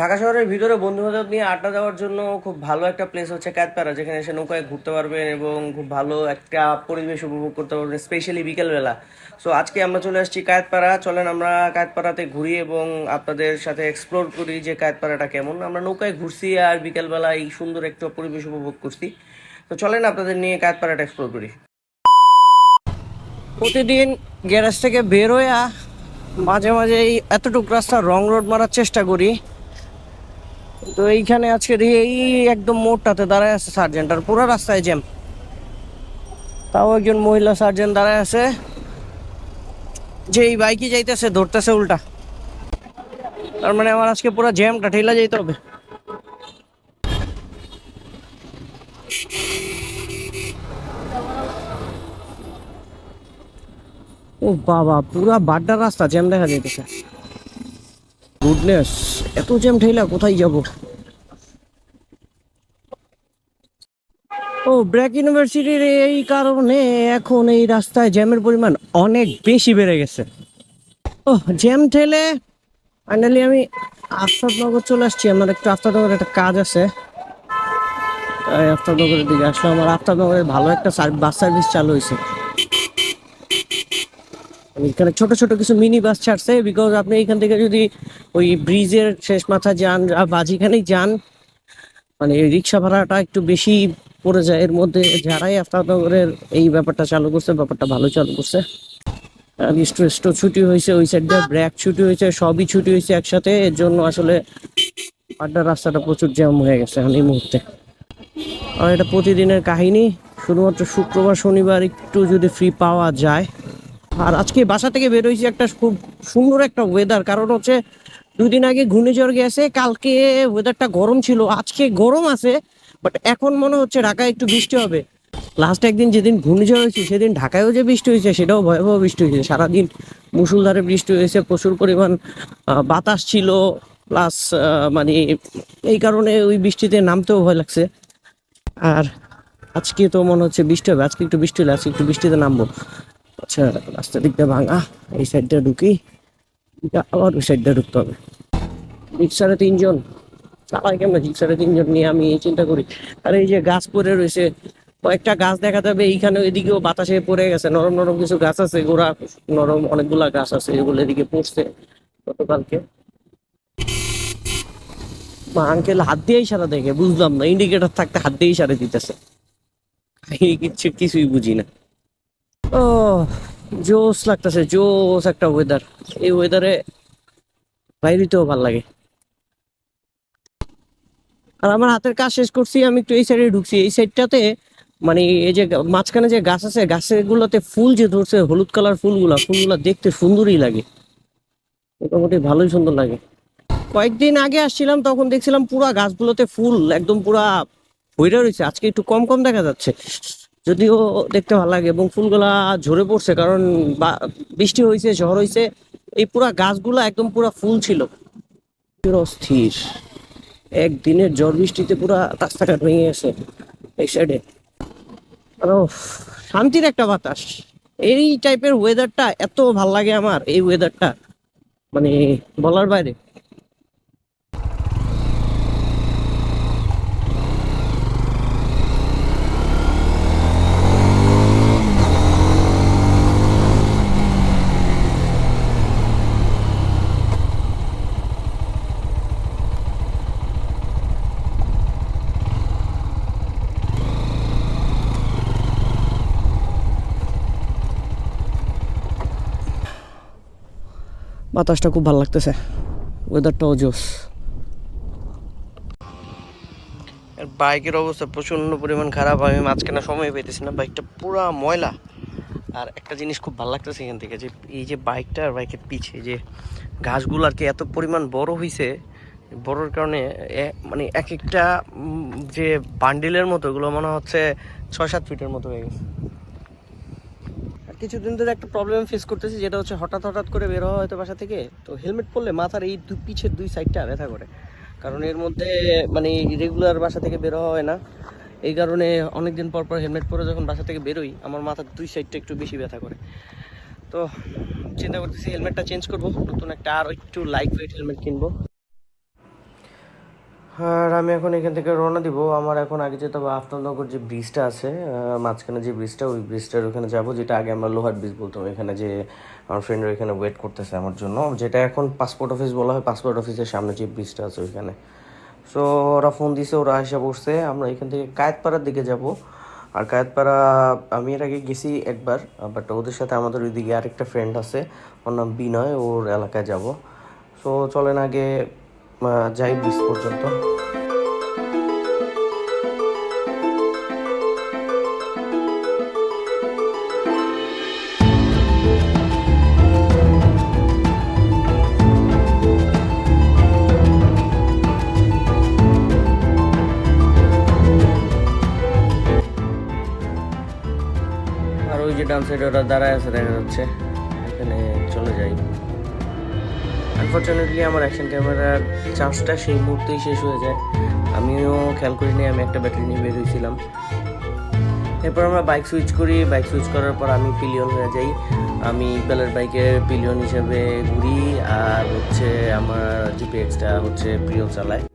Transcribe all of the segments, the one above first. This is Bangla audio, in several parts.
ঢাকা শহরের ভিতরে বন্ধু বান্ধব নিয়ে আড্ডা দেওয়ার জন্য খুব ভালো একটা প্লেস হচ্ছে ক্যাতপাড়া, যেখানে এসে নৌকায় ঘুরতে পারবেন এবং খুব ভালো একটা পরিবেশ উপভোগ করতে পারবেন স্পেশালি বিকেলবেলা। সো আজকে আমরা চলে আসছি কায়েতপাড়া। চলেন আমরা কায়েতপাড়াতে ঘুরি এবং আপনাদের সাথে এক্সপ্লোর করি যে কায়েতপাড়াটা কেমন। আমরা নৌকায় ঘুরছি আর বিকেলবেলা এই সুন্দর একটা পরিবেশ উপভোগ করছি। তো চলেন আপনাদের নিয়ে কায়েতপাড়াটা এক্সপ্লোর করি। প্রতিদিন গ্যারেজ থেকে বের হইয়া মাঝে মাঝে এই এতটুকু রাস্তা রং রোড মারার চেষ্টা করি। তো এইখানে আজকে দেখি এই একদম মোড়টাতে দাঁড়ায় আছে সার্জেন্ট আর পুরো রাস্তায় জ্যাম তাও একজন মহিলা সার্জেন্ট দাঁড়ায় আছে। যে এই বাইকে যাইতেছে, ধরতেছে উল্টা। তার মানে আমার আজকে পুরো জ্যামটা ঠেলা যাইতে হবে। ও বাবা, পুরা বাড্ডার রাস্তা জ্যাম দেখা যাইতেছে। গুডনেস, এত জ্যাম ঠেলা, কোথায় যাব? ও, ব্র্যাক ইউনিভার্সিটির এই কারণে এখন এই রাস্তায় জ্যামের পরিমাণ অনেক বেশি বেড়ে গেছে। ও জ্যাম ঠেলে ফাইনালি আমি আফতাবনগর চলে আসছি। আমার একটু আফতাবনগরের একটা কাজ আছে। তাই আফতাবনগরের দিকে আসলে আমার আফতাবনগরের ভালো একটা বাস সার্ভিস চালু হয়েছে। এখানে ছোট ছোট কিছু মিনি বাস ছাড়ছে বিকজ আপনি এখান থেকে যদি ওই ব্রিজের শেষ মাথা যান বা যেখানেই যান মানে রিক্সা ভাড়াটা একটু বেশি পড়ে যায়। এর মধ্যে যারাই আফতাবনগরের এই ব্যাপারটা চালু করছে, ব্যাপারটা ভালো চালু করছে। স্টো ছুটি হয়েছে, ওই সাইড দিয়ে ব্র্যাক ছুটি হয়েছে, সবই ছুটি হয়েছে একসাথে। এর জন্য আসলে আড্ডার রাস্তাটা প্রচুর জ্যাম হয়ে গেছে এখন এই মুহূর্তে। আর এটা প্রতিদিনের কাহিনী, শুধুমাত্র শুক্রবার, শনিবার একটু যদি ফ্রি পাওয়া যায় আর আজকে বাসা থেকে বের হয়েছি একটা খুব সুন্দর একটা ওয়েদার কারণ হচ্ছে দুই দিন আগে ঘূর্ণিঝড় গেছে, কালকে ওয়েদারটা গরম ছিল, আজকে গরম আছে বাট এখন মনে হচ্ছে ঢাকায় একটু বৃষ্টি হবে। লাস্ট একদিন যেদিন ঘূর্ণিঝড় হয়েছে, সেদিন ঢাকায়ও যে বৃষ্টি হয়েছে, সেটাও ভয়াবহ বৃষ্টি হয়েছে। সারাদিন মুসুলধারে বৃষ্টি হয়েছে, প্রচুর পরিমাণ বাতাস ছিল প্লাস মানে এই কারণে ওই বৃষ্টিতে নামতেও ভয় লাগছে। আর আজকে তো মনে হচ্ছে বৃষ্টি হবে, আজকে একটু বৃষ্টি হলে আজকে একটু বৃষ্টিতে নামবো। আচ্ছা রাস্তা দিকটা ভাঙা, এই সাইডটা ঢুকি। আবার ওই সাইডটা ঢুকতে হবে। রিক্সারে তিনজন। চালাই কেমন? রিক্সারে তিনজন নিয়ে আমি এই চিন্তা করি। আর এই যে গাছ পড়ে রয়েছে, কয়েকটা গাছ এইখানে এদিকেও বাতাসে পড়ে গেছে। নরম নরম কিছু গাছ আছে। গোড়া নরম অনেকগুলা গাছ আছে। এগুলো এদিকে পড়ছে গতকালকে। মা আঙ্কেল হাত দিয়ে ইশারা দেখে। বুঝলাম না। ইন্ডিকেটর থাকতে হাত দিয়ে ইশারা দিতেছে। কিছুই বুঝি না। ও জোস লাগতেছে জোস একটা ওয়েদার এই ওয়েদারে বাইরেতেও ভালো লাগে। আর আমার হাতের কাজ শেষ করছি, আমি একটু এই সাইডে ঢুকছি। এই সাইডটাতে মানে এই যে মাঝখানে যে গাছ আছে, গাছগুলোতে ফুল যে ধরছে, হলুদ কালার ফুলগুলা ফুলগুলা দেখতে সুন্দরই লাগে। মোটামুটি ভালোই সুন্দর লাগে। কয়েকদিন আগে আসছিলাম, তখন দেখছিলাম পুরা গাছগুলোতে ফুল, একদম পুরা ভইরা রয়েছে। আজকে একটু কম কম দেখা যাচ্ছে। যদিও দেখতে ভালো লাগে এবং ফুলগুলা ঝরে পড়ছে, কারণ বৃষ্টি হয়েছে ঝড় হয়েছে এই পুরা গাছগুলা একদম পুরা ফুল ছিল। অস্থির। একদিনের ঝড় বৃষ্টিতে পুরা রাস্তাঘাট ভেঙে গেছে এই সাইডে শান্তির একটা বাতাস। এই টাইপের ওয়েদারটা এত ভালো লাগে আমার, এই ওয়েদারটা মানে বলার বাইরে। বাতাসটা খুব ভালো লাগতেছে। ওয়েদারটাও জোস বাইকের অবস্থা প্রচণ্ড পরিমাণ খারাপ, আমি মাঝখানে সময় পেতেছি না বাইকটা পুরা ময়লা। আর একটা জিনিস খুব ভালো লাগতেছে এখান থেকে যে, এই যে বাইকটা আর বাইকের পিছে, যে ঘাসগুলো আর কি এত পরিমাণ বড় হয়েছে বড়র কারণে মানে এক একটা যে বান্ডিলের মতো এগুলো মনে হচ্ছে ছয় সাত ফিটের মতো হয়ে গেছে। কিছুদিন ধরে একটা প্রবলেম ফেস করতেছি, যেটা হচ্ছে হঠাৎ হঠাৎ করে বের হওয়া হয়তো বাসা থেকে। তো হেলমেট পরলে মাথার এই দুই পিছের দুই সাইডটা ব্যথা করে। কারণ এর মধ্যে মানে রেগুলার বাসা থেকে বের হয় না। এই কারণে অনেকদিন পর পর হেলমেট পরে যখন বাসা থেকে বেরোই, আমার মাথার দুই সাইডটা একটু বেশি ব্যথা করে। তো চিন্তা করতেছি হেলমেটটা চেঞ্জ করব, নতুন একটা আর একটু লাইট ওয়েট হেলমেট কিনবো। আর আমি এখন এখান থেকে রওনা দিব। আমার এখন আগে যেতে হবে আফতাবনগর যে ব্রিজটা আছে মাঝখানে যে ব্রিজটা ওই ব্রিজটার ওখানে যাব। যেটা আগে আমরা লোহার ব্রিজ বলতাম। এখানে যে আমার ফ্রেন্ডরা এখানে ওয়েট করতেছে আমার জন্য। যেটা এখন পাসপোর্ট অফিস বলা হয় পাসপোর্ট অফিসের সামনে যে ব্রিজটা আছে ওইখানে। সো ওরা ফোন দিছে, ওরা এসে বসছে। আমরা এখান থেকে কায়েতপাড়ার দিকে যাব। আর কায়েতপাড়া, আমি এর আগে গেছি একবার বাট ওদের সাথে আমাদের ওইদিকে আরেকটা ফ্রেন্ড আছে। ওর নাম বিনয়, ওর এলাকায় যাব। সো চলেন আগে যাই ব্রিজ পর্যন্ত। আর ওই যে ডান সাইডে ওরা দাঁড়ায় আছে, দেখা যাচ্ছে। এখানে চলে যাই। আনফর্চুনেটলি আমার অ্যাকশন ক্যামেরার চার্জটা সেই মুহূর্তেই শেষ হয়ে যায়। আমিও খেয়াল করিনি, আমি একটা ব্যাটারি নিয়ে বের হয়েছিলাম। এরপর আমরা বাইক সুইচ করি। বাইক সুইচ করার পর আমি পিলিয়ন হয়ে যাই। আমি ইকবালের বাইকে পিলিয়ন হিসেবে ঘুরি। আর হচ্ছে আমার জিপিএক্সটা হচ্ছে প্রিয় চালায়।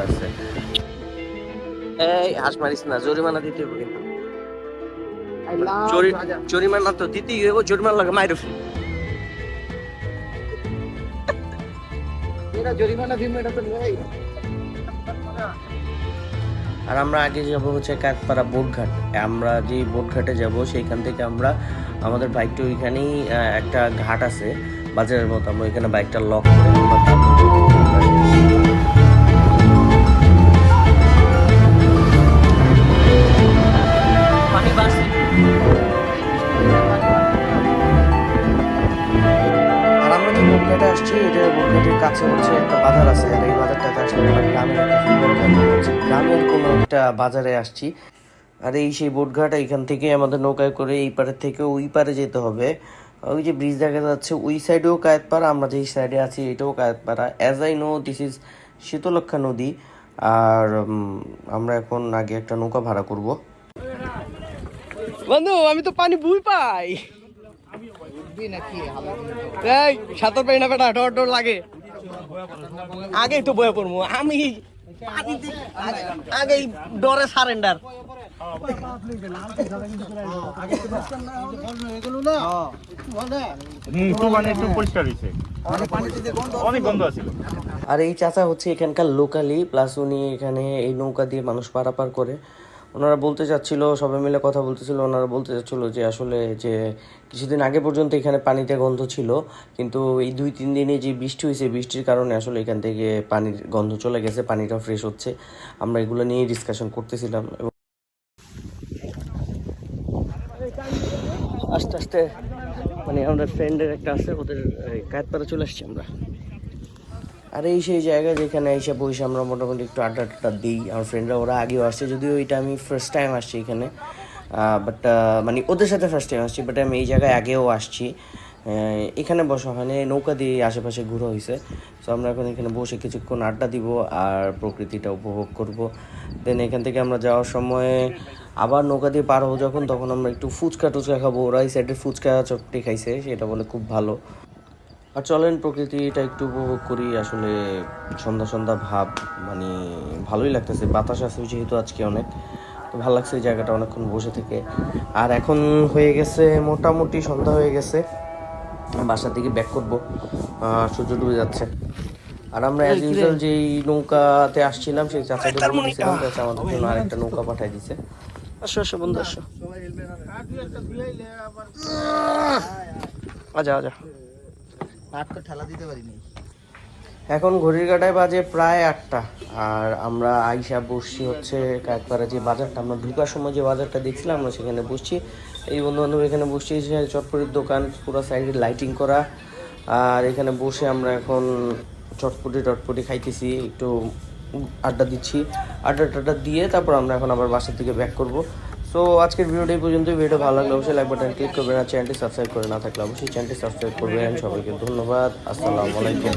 রাস্তা আছে। এই হাস মারিস না জরিমানা দিতে হবে কিন্তু। জরিমানা তো দিতেই হবে জরিমানা লাগে মাইরো আর আমরা আগে যাব হচ্ছে কাকপাড়া বোটঘাট। আমরা যে বোটঘাটে যাব সেইখান থেকে আমরা আমাদের বাইকটা ওইখানেই একটা ঘাট আছে বাজারের মতো। আমরা ওইখানে বাইকটা লক করে আসছি, এটা কাছে হচ্ছে একটা বাজার আছে এই আসলে আমরা গ্রামের গ্রামের কোনো একটা বাজারে আসছি। আর এই সেই বোটঘাট এইখান থেকে আমাদের নৌকায় করে এই পাড়ের থেকে ওই পারে যেতে হবে। ওই যে ব্রিজ দেখা যাচ্ছে, ওই সাইডেও কায়েতপাড়া, আমরা যেই সাইডে আছি এটাও Kayetpara. As I know this is Shitalakshya নদী। আর আমরা এখন আগে একটা নৌকা ভাড়া করব। বন্ধু, আমি তো পানি বুই পাই। এই সাঁতার পাই না বেটা ডর ডর লাগে। আগেই তো বয়ে পড়ব আমি আগেই ডরে সারেন্ডার। মানে আর এই চাচা হচ্ছে এখানকার লোকালি প্লাস উনি এখানে এই নৌকা দিয়ে মানুষ পারাপার করে। ওনারা বলতে চাচ্ছিল, সবাই মিলে কথা বলতেছিল, ওনারা বলতে চাচ্ছিল যে আসলে যে কিছুদিন আগে পর্যন্ত এখানে পানিতে গন্ধ ছিল, কিন্তু এই দুই, তিন দিনে যে বৃষ্টি হয়েছে বৃষ্টির কারণে আসলে এখান থেকে পানির গন্ধ চলে গেছে পানিটা ফ্রেশ হচ্ছে। আমরা এগুলো নিয়ে ডিসকাশন করতেছিলাম এবং আস্তে আস্তে মানে আমাদের ফ্রেন্ডের একটা আছে, ওদের কায়তপাড়া চলে আসছি আমরা। আর এই সেই জায়গা যেখানে এসে বসে আমরা মোটামুটি একটু আড্ডা টাড্ডা দিই। আমার ফ্রেন্ডরা ওরা আগেও আসছে, যদিও এটা আমি ফার্স্ট টাইম আসছি এখানে। বাট মানে ওদের সাথে ফার্স্ট টাইম আসছি বাট আমি এই জায়গায় আগেও আসছি। এখানে বসা হয়নি, নৌকা দিয়ে আশেপাশে ঘোরা হয়েছে। তো আমরা এখন এখানে বসে কিছুক্ষণ আড্ডা দিব আর প্রকৃতিটা উপভোগ করব। দেন এখান থেকে আমরা যাওয়ার সময় আবার নৌকা দিয়ে পার হব যখন, তখন আমরা একটু ফুচকা টুচকা খাব। ওরা এই সাইডে ফুচকা চপটি খাইছে, সেটা বলে খুব ভালো। আর চলেন প্রকৃতিটা একটু উপভোগ করি। আসলে সন্ধ্যা সন্ধ্যা ভাব মানে ভালোই লাগতেছে। বাতাস আছে যেহেতু আজকে অনেক তো ভালো লাগছে এই জায়গাটা অনেকক্ষণ বসে থেকে। আর এখন হয়ে গেছে মোটামুটি সন্ধ্যা হয়ে গেছে। বাসার দিকে ব্যাক করব। সূর্য ডুবে যাচ্ছে। আর আমরা অ্যাজ ইউজুয়াল যেই নৌকাতে আসছিলাম সেই চাচাকে বলেছিলাম চাচা আমাদের জন্য আরেকটা নৌকা পাঠিয়ে দিছে। আসো আসো বন্ধু আসো। আজা আজা এখন ঘড়ির কাটায় বাজে প্রায় আটটা। আর আমরা আইসা বসছি হচ্ছে কাকপাড়া যে বাজারটা। আমরা ঢুকার সময় যে বাজারটা দেখছিলাম, আমরা সেখানে বসছি। এই বন্ধু বান্ধব এখানে বসছি চটপটির দোকান, পুরো সাইডে লাইটিং করা। আর এখানে বসে আমরা এখন চটপটি টটপটি খাইতেছি, একটু আড্ডা দিচ্ছি। আড্ডা টাড্ডা দিয়ে তারপর আমরা এখন আবার বাসার দিকে ব্যাক করব। সো আজকের ভিডিওটি পর্যন্ত ভিডিও ভালো লাগলে অবশ্যই লাইক বাটন ক্লিক করবেন আর চ্যানেলটি সাবস্ক্রাইব করে না থাকলে অবশ্যই চ্যানেলটি সাবস্ক্রাইব করবেন। সবাইকে ধন্যবাদ। আসসালামু আলাইকুম।